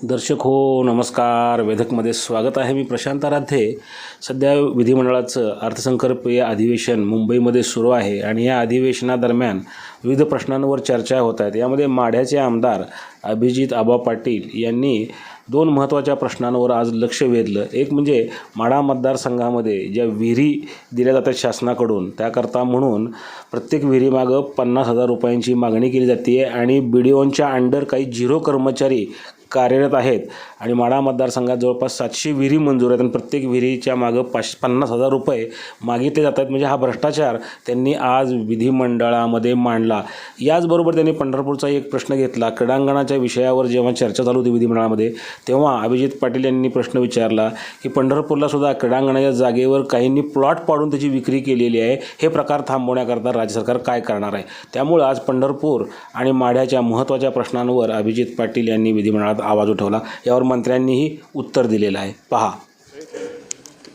दर्शक हो नमस्कार. वेधकमध्ये स्वागत आहे मी प्रशांत आराध्ये. सध्या विधिमंडळाचं अर्थसंकल्पीय अधिवेशन मुंबईमध्ये सुरू आहे आणि या अधिवेशनादरम्यान विविध प्रश्नांवर चर्चा होत आहेत. यामध्ये माढ्याचे आमदार अभिजित आबा पाटील यांनी दोन महत्त्वाच्या प्रश्नांवर आज लक्ष वेधलं. एक म्हणजे माढा मतदारसंघामध्ये ज्या विहिरी दिल्या जातात शासनाकडून त्याकरता म्हणून प्रत्येक विहिरीमागं पन्नास हजार रुपयांची मागणी केली जाते आणि बी डी ओनच्या अंडर काही झिरो कर्मचारी कार्यरत आहेत. आणि माढा मतदारसंघात जवळपास सातशे विहिरी मंजूर आहेत. आणि प्रत्येक विहिरीच्या मागं पाचशे पन्नास हजार रुपये मागितले जात आहेत म्हणजे हा भ्रष्टाचार त्यांनी आज विधिमंडळामध्ये मांडला. याचबरोबर त्यांनी पंढरपूरचा एक प्रश्न घेतला. क्रीडांगणाच्या विषयावर जेव्हा चर्चा चालू होती विधिमंडळामध्ये तेव्हा अभिजित पाटील यांनी प्रश्न विचारला की पंढरपूरला सुद्धा क्रीडांगणाच्या जागेवर काहींनी प्लॉट पाडून त्याची विक्री केलेली आहे. हे प्रकार थांबवण्याकरता राज्य सरकार काय करणार आहे? त्यामुळं आज पंढरपूर आणि माढ्याच्या महत्त्वाच्या प्रश्नांवर अभिजित पाटील यांनी विधिमंडळात आवाज उठवला. यावर मंत्र्यांनीही उत्तर दिलेलं आहे. पहा.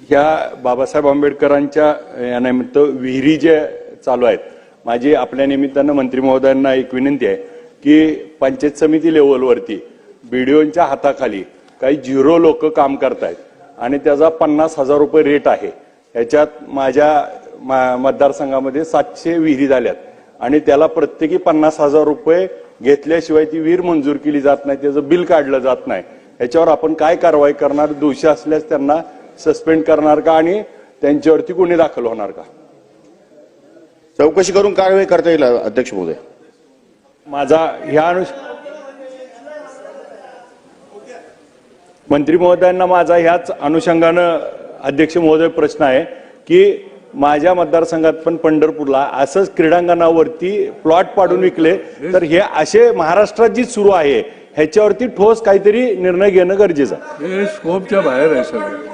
ह्या बाबासाहेब आंबेडकरांच्या या निमित्त विहिरी जे चालू आहेत माझी आपल्या निमित्तानं मंत्री महोदयांना एक विनंती आहे की पंचायत समिती लेवलवरती बीडीओंच्या हाताखाली काही झिरो लोक काम करतायत आणि त्याचा पन्नास हजार रुपये रेट आहे. याच्यात माझ्या मा- मतदारसंघामध्ये सातशे विहिरी झाल्यात. आणि त्याला प्रत्येकी पन्नास हजार रुपये घेतल्याशिवाय ती विहीर मंजूर केली जात नाही त्याचं बिल काढलं जात नाही. ह्याच्यावर आपण काय कारवाई करणार? दोषी असल्यास त्यांना सस्पेंड करणार का? आणि त्यांच्यावरती गुन्हे दाखल होणार का? चौकशी करून कारवाई करता येईल अध्यक्ष महोदय? माझा ह्या अनुष मंत्री महोदयांना माझा ह्याच अनुषंगानं अध्यक्ष महोदय प्रश्न आहे की माझ्या मतदारसंघात पण पंढरपूरला असंच क्रीडांगणावरती प्लॉट पाडून विकले तर हे असे महाराष्ट्रात जी सुरू आहे ह्याच्यावरती ठोस काहीतरी निर्णय घेणं गरजेचं आहे. स्कोपच्या बाहेर आहे सगळं.